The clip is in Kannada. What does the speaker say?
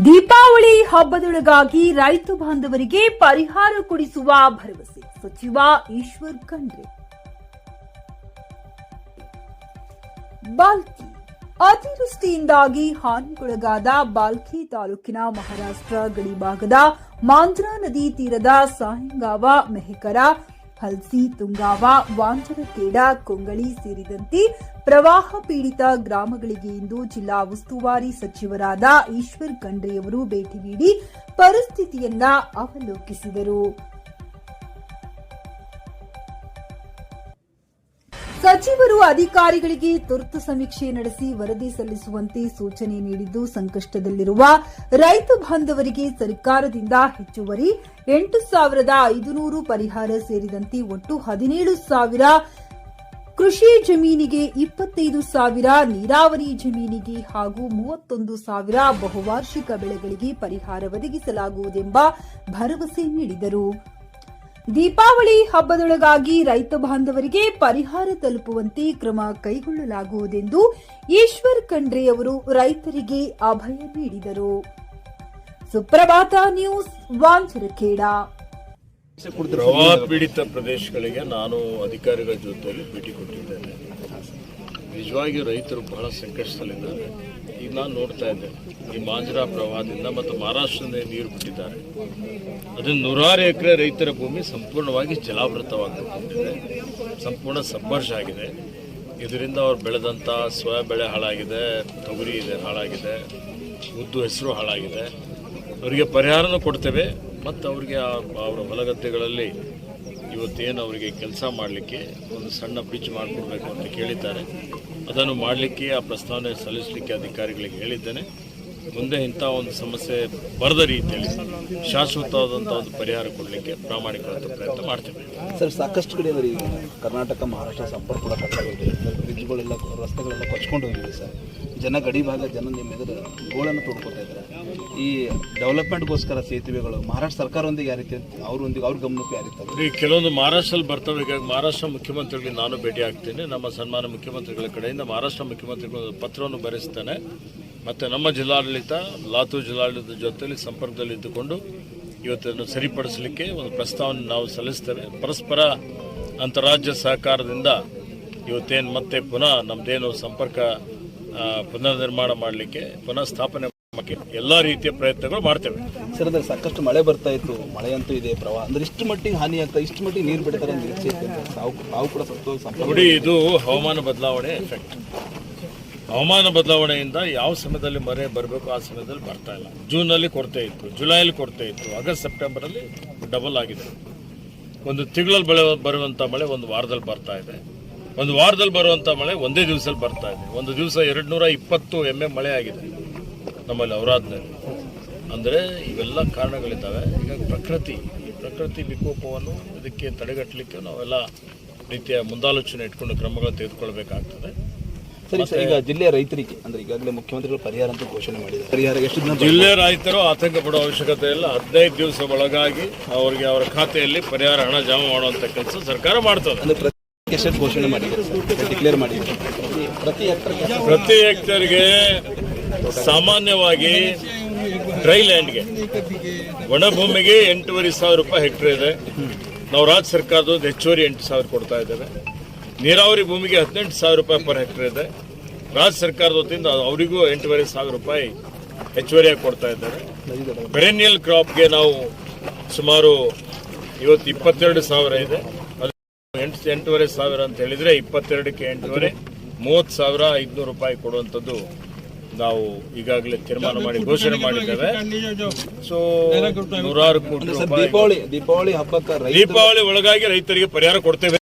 ದೀಪಾವಳಿ ಹಬ್ಬದೊಳಗಾಗಿ ರೈತ ಬಾಂಧವರಿಗೆ ಪರಿಹಾರ ಕೊಡಿಸುವ ಭರವಸೆ. ಸಚಿವ ಈಶ್ವರ್ ಖಂಡ್ರೆ. ಬಾಲ್ಕಿ. ಅತಿವೃಷ್ಟಿಯಿಂದಾಗಿ ಹಾನಿಗೊಳಗಾದ ಬಾಲ್ಕಿ ತಾಲೂಕಿನ ಮಹಾರಾಷ್ಟ್ರ ಗಡಿಭಾಗದ ಮಾಂಜ್ರಾ ನದಿ ತೀರದ ಸಾಯಂಗಾವ ಮೆಹಕರ ಹಲ್ಸಿ ತುಂಗಾವ ವಾಂಚನಕೇಡ ಕೊಂಗಳಿ ಸೇರಿದಂತೆ ಪ್ರವಾಹ ಪೀಡಿತ ಗ್ರಾಮಗಳಿಗೆ ಇಂದು ಜಿಲ್ಲಾ ಉಸ್ತುವಾರಿ ಸಚಿವರಾದ ಈಶ್ವರ್ ಖಂಡ್ರೆಯವರು ಭೇಟಿ ನೀಡಿ ಪರಿಸ್ಥಿತಿಯನ್ನ ಅವಲೋಕಿಸಿದರು. ಸಚಿವರು ಅಧಿಕಾರಿಗಳಿಗೆ ತುರ್ತು ಸಮೀಕ್ಷೆ ನಡೆಸಿ ವರದಿ ಸಲ್ಲಿಸುವಂತೆ ಸೂಚನೆ ನೀಡಿದ್ದು, ಸಂಕಷ್ಟದಲ್ಲಿರುವ ರೈತ ಬಾಂಧವರಿಗೆ ಸರ್ಕಾರದಿಂದ ಹೆಚ್ಚುವರಿ ಎಂಟು ಸಾವಿರದ ಐದುನೂರು ಪರಿಹಾರ ಸೇರಿದಂತೆ ಒಟ್ಟು ಹದಿನೇಳು ಸಾವಿರ ಕೃಷಿ ಜಮೀನಿಗೆ ಇಪ್ಪತ್ತೈದು ಸಾವಿರ ನೀರಾವರಿ ಜಮೀನಿಗೆ ಹಾಗೂ ಮೂವತ್ತೊಂದು ಸಾವಿರ ಬಹುವಾರ್ಷಿಕ ಬೆಳೆಗಳಿಗೆ ಪರಿಹಾರ ಒದಗಿಸಲಾಗುವುದೆಂಬ ಭರವಸೆ ನೀಡಿದರು. ದೀಪಾವಳಿ ಹಬ್ಬದೊಳಗಾಗಿ ರೈತ ಬಾಂಧವರಿಗೆ ಪರಿಹಾರ ತಲುಪುವಂತೆ ಕ್ರಮ ಕೈಗೊಳ್ಳಲಾಗುವುದೆಂದು ಈಶ್ವರ್ ಖಂಡ್ರೆ ಅವರು ರೈತರಿಗೆ ಅಭಯ ನೀಡಿದರು. ಸುಪ್ರಭಾತ ನ್ಯೂಸ್, ವಾಂಚರಖೇಡ. ಪ್ರವಾಹ ಪೀಡಿತ ಪ್ರದೇಶಗಳಿಗೆ ನಾನು ಅಧಿಕಾರಿಗಳ ಜೊತೆಯಲ್ಲಿ ಭೇಟಿ ಕೊಟ್ಟಿದ್ದೇನೆ. ನಿಜವಾಗಿ ರೈತರು ಬಹಳ ಸಂಕಷ್ಟದಲ್ಲಿದ್ದಾರೆ. ಈಗ ನಾನು ನೋಡ್ತಾ ಇದ್ದೆ. ಈ ಮಾಂಜರಾ ಪ್ರವಾಹದಿಂದ ಮತ್ತು ಮಹಾರಾಷ್ಟ್ರದಿಂದ ನೀರು ಬಿಟ್ಟಿದ್ದಾರೆ. ಅದರಿಂದ ನೂರಾರು ಎಕರೆ ರೈತರ ಭೂಮಿ ಸಂಪೂರ್ಣವಾಗಿ ಜಲಾವೃತವಾಗಿದೆ ಸಂಪೂರ್ಣ ಸಂಘರ್ಷ ಆಗಿದೆ. ಇದರಿಂದ ಅವ್ರು ಬೆಳೆದಂಥ ಸ್ವಯ ಬೆಳೆ ಹಾಳಾಗಿದೆ, ತೊಗರಿ ಇದೆ, ಹಾಳಾಗಿದೆ, ಉದ್ದು ಹೆಸರು ಹಾಳಾಗಿದೆ. ಅವರಿಗೆ ಪರಿಹಾರನೂ ಕೊಡ್ತೇವೆ ಮತ್ತು ಅವರಿಗೆ ಅವರ ಹೊಲಗದ್ದೆಗಳಲ್ಲಿ ಇವತ್ತೇನು ಅವರಿಗೆ ಕೆಲಸ ಮಾಡಲಿಕ್ಕೆ ಒಂದು ಸಣ್ಣ ಬ್ರಿಡ್ಜ್ ಮಾಡಿಕೊಡ್ಬೇಕು ಅಂತ ಕೇಳಿದ್ದಾರೆ. ಅದನ್ನು ಮಾಡಲಿಕ್ಕೆ, ಆ ಪ್ರಸ್ತಾವನೆ ಸಲ್ಲಿಸಲಿಕ್ಕೆ ಅಧಿಕಾರಿಗಳಿಗೆ ಹೇಳಿದ್ದೇನೆ. ಮುಂದೆ ಇಂಥ ಒಂದು ಸಮಸ್ಯೆ ಬರದ ರೀತಿಯಲ್ಲಿ ಶಾಶ್ವತವಾದಂಥ ಒಂದು ಪರಿಹಾರ ಕೊಡಲಿಕ್ಕೆ ಪ್ರಾಮಾಣಿಕವಾದ ಪ್ರಯತ್ನ ಮಾಡ್ತೇವೆ ಸರ್, ಸಾಕಷ್ಟು ಕಡೆ ಅಂದ್ರೆ ಕರ್ನಾಟಕ, ಮಹಾರಾಷ್ಟ್ರ ಸಂಪರ್ಕ ಕೂಡ ಬ್ರಿಡ್ಜ್ಗಳೆಲ್ಲ, ರಸ್ತೆಗಳೆಲ್ಲ ಕೊಚ್ಕೊಂಡು ಹೋಗಿದೆ ಸರ್. ಜನ ಗಡಿ ಭಾಗ, ಜನ ನಿಮ್ಮ ಎದುರು ಗೋಳನ್ನು ತೋಡ್ಕೊತಾ ಇದ್ದಾರೆ. ಈ ಡೆವಲಪ್ಮೆಂಟ್ಗೋಸ್ಕರ ಸೇತುವೆಗಳು ಮಹಾರಾಷ್ಟ್ರ ಸರ್ಕಾರದೊಂದಿಗೆ ಯಾವ ರೀತಿ ಅವ್ರೊಂದಿಗೆ ಅವ್ರ ಗಮನಕ್ಕೆ ಯಾವ ರೀತಿ ಈ ಕೆಲವೊಂದು ಮಹಾರಾಷ್ಟ್ರಲ್ಲಿ ಬರ್ತವೆ. ಮಹಾರಾಷ್ಟ್ರ ಮುಖ್ಯಮಂತ್ರಿಗಳಿಗೆ ನಾನು ಭೇಟಿ ಆಗ್ತೀನಿ. ನಮ್ಮ ಸನ್ಮಾನ ಮುಖ್ಯಮಂತ್ರಿಗಳ ಕಡೆಯಿಂದ ಮಹಾರಾಷ್ಟ್ರ ಮುಖ್ಯಮಂತ್ರಿಗಳ ಪತ್ರವನ್ನು ಬರೆಸ್ತೇನೆ. ಮತ್ತು ನಮ್ಮ ಜಿಲ್ಲಾಡಳಿತ, ಲಾತೂರ್ ಜಿಲ್ಲಾಡಳಿತದ ಜೊತೆಯಲ್ಲಿ ಸಂಪರ್ಕದಲ್ಲಿ ಇದ್ದುಕೊಂಡು ಇವತ್ತನ್ನು ಸರಿಪಡಿಸಲಿಕ್ಕೆ ಒಂದು ಪ್ರಸ್ತಾವನೆ ನಾವು ಸಲ್ಲಿಸ್ತೇವೆ. ಪರಸ್ಪರ ಅಂತಾರಾಜ್ಯ ಸಹಕಾರದಿಂದ ಇವತ್ತೇನು ಮತ್ತೆ ಪುನಃ ನಮ್ಮದೇನು ಸಂಪರ್ಕ ಪುನರ್ನಿರ್ಮಾಣ ಪುನರ್ ನಿರ್ಮಾಣ ಮಾಡಲಿಕ್ಕೆ, ಪುನಃ ಸ್ಥಾಪನೆ ಎಲ್ಲ ರೀತಿಯ ಪ್ರಯತ್ನಗಳು ಮಾಡ್ತೇವೆ. ಸರ್ ಅಂದ್ರೆ ಸಾಕಷ್ಟು ಮಳೆ ಬರ್ತಾ ಇತ್ತು ಮಳೆ ಅಂತೂ ಇದೆ ಪ್ರವಾಹ. ಅಂದ್ರೆ ಇಷ್ಟು ಮಟ್ಟಿಗೆ ಹಾನಿ ಅಂತ ಇಷ್ಟು ಮಟ್ಟಿಗೆ ನೀರು ಬಿಡ್ತಾರೆ ನಿರೀಕ್ಷೆ ತಾವು ಕೂಡ ನೋಡಿ ಇದು ಹವಾಮಾನ ಬದಲಾವಣೆ ಎಫೆಕ್ಟ್ ಹವಾಮಾನ ಬದಲಾವಣೆಯಿಂದ ಯಾವ ಸಮಯದಲ್ಲಿ ಮಳೆ ಬರಬೇಕು ಆ ಸಮಯದಲ್ಲಿ ಬರ್ತಾ ಇಲ್ಲ. ಜೂನಲ್ಲಿ ಕೊರತೆ ಇತ್ತು ಜುಲೈಲಿ ಕೊರತೆ ಇತ್ತು ಆಗಸ್ಟ್ ಸೆಪ್ಟೆಂಬರಲ್ಲಿ ಡಬಲ್ ಆಗಿದೆ. ಒಂದು ತಿಂಗಳಲ್ಲಿ ಬೆಳೆ ಬರುವಂಥ ಮಳೆ ಒಂದು ವಾರದಲ್ಲಿ ಬರ್ತಾ ಇದೆ. ಒಂದು ವಾರದಲ್ಲಿ ಬರುವಂಥ ಮಳೆ ಒಂದೇ ದಿವಸದಲ್ಲಿ ಬರ್ತಾ ಇದೆ. ಒಂದು ದಿವಸ ಎರಡು ನೂರ ಇಪ್ಪತ್ತು ಎಂ ಎಂ ಮಳೆ ಆಗಿದೆ. ನಮ್ಮಲ್ಲಿ ಅವರಾಧನೆ ಅಂದರೆ ಇವೆಲ್ಲ ಕಾರಣಗಳಿದ್ದಾವೆ. ಈಗ ಪ್ರಕೃತಿ ಈ ಪ್ರಕೃತಿ ವಿಕೋಪವನ್ನು ಇದಕ್ಕೆ ತಡೆಗಟ್ಟಲಿಕ್ಕೆ ನಾವೆಲ್ಲ ರೀತಿಯ ಮುಂದಾಲೋಚನೆ ಇಟ್ಕೊಂಡು ಕ್ರಮಗಳನ್ನು ತೆಗೆದುಕೊಳ್ಬೇಕಾಗ್ತದೆ. ಸರಿ ಸರ್ ಈಗ ಜಿಲ್ಲೆಯ ರೈತರಿಗೆ ಅಂದ್ರೆ ಈಗಾಗಲೇ ಮುಖ್ಯಮಂತ್ರಿಗಳು ಪರಿಹಾರ ಅಂತ ಘೋಷಣೆ ಮಾಡಿದ್ದಾರೆ. ಪರಿಹಾರ ಎಷ್ಟು ದಿನ ಜಿಲ್ಲೆ ರೈತರು ಆತಂಕ ಪಡುವ ಅವಶ್ಯಕತೆ ಇಲ್ಲ. ಹದಿನೈದು ದಿವಸ ಒಳಗಾಗಿ ಅವರಿಗೆ ಅವರ ಖಾತೆಯಲ್ಲಿ ಪರಿಹಾರ ಹಣ ಜಮಾ ಮಾಡುವಂಥ ಕೆಲಸ ಸರ್ಕಾರ ಮಾಡ್ತದೆ. ಅಂದರೆ ಘೋಷಣೆ ಮಾಡಿದ್ದಾರೆ ಡಿಕ್ಲೇರ್ ಮಾಡಿದ್ದಾರೆ? ಪ್ರತಿ ಹೆಕ್ಟರ್ಗೆ ಸಾಮಾನ್ಯವಾಗಿ ಡ್ರೈ ಲ್ಯಾಂಡ್ಗೆ ಒಣಭೂಮಿಗೆ ಎಂಟೂವರೆ ಸಾವಿರ ರೂಪಾಯಿ ಹೆಕ್ಟರ್ ಇದೆ. ನಾವು ರಾಜ್ಯ ಸರ್ಕಾರದ ಹೆಚ್ಚುವರಿ ಎಂಟು ಸಾವಿರ ಕೊಡ್ತಾ ಇದ್ದೇವೆ. ನೀರಾವರಿ ಭೂಮಿಗೆ ಹದಿನೆಂಟು ಸಾವಿರ ರೂಪಾಯಿ ಪರ್ ಹೆಕ್ಟರ್ ಇದೆ. ರಾಜ್ಯ ಸರ್ಕಾರದ ವತಿಯಿಂದ ಅವರಿಗೂ ಎಂಟೂವರೆ ಸಾವಿರ ರೂಪಾಯಿ ಹೆಚ್ಚುವರಿಯಾಗಿ ಕೊಡ್ತಾ ಇದ್ದಾರೆ ಪೆರೆನಿಯಲ್ ಕ್ರಾಪ್ಗೆ ನಾವು ಸುಮಾರು ಇವತ್ತು ಇಪ್ಪತ್ತೆರಡು ಸಾವಿರ ಇದೆ. ಅದು ಎಂಟು ಎಂಟೂವರೆ ಸಾವಿರ ಅಂತ ಹೇಳಿದರೆ ಇಪ್ಪತ್ತೆರಡಕ್ಕೆ ಎಂಟೂವರೆ, ಮೂವತ್ತು ಸಾವಿರ ಐದುನೂರು ರೂಪಾಯಿ ಕೊಡುವಂಥದ್ದು ನಾವು ಈಗಾಗಲೇ ತೀರ್ಮಾನ ಮಾಡಿ ಘೋಷಣೆ ಮಾಡಿದ್ದೇವೆ. ಸೊ ನೂರಾರು ಕೋಟಿ ದೀಪಾವಳಿ ದೀಪಾವಳಿ ಹಬ್ಬಕ್ಕೆ ದೀಪಾವಳಿ ಒಳಗಾಗಿ ರೈತರಿಗೆ ಪರಿಹಾರ ಕೊಡ್ತೇವೆ.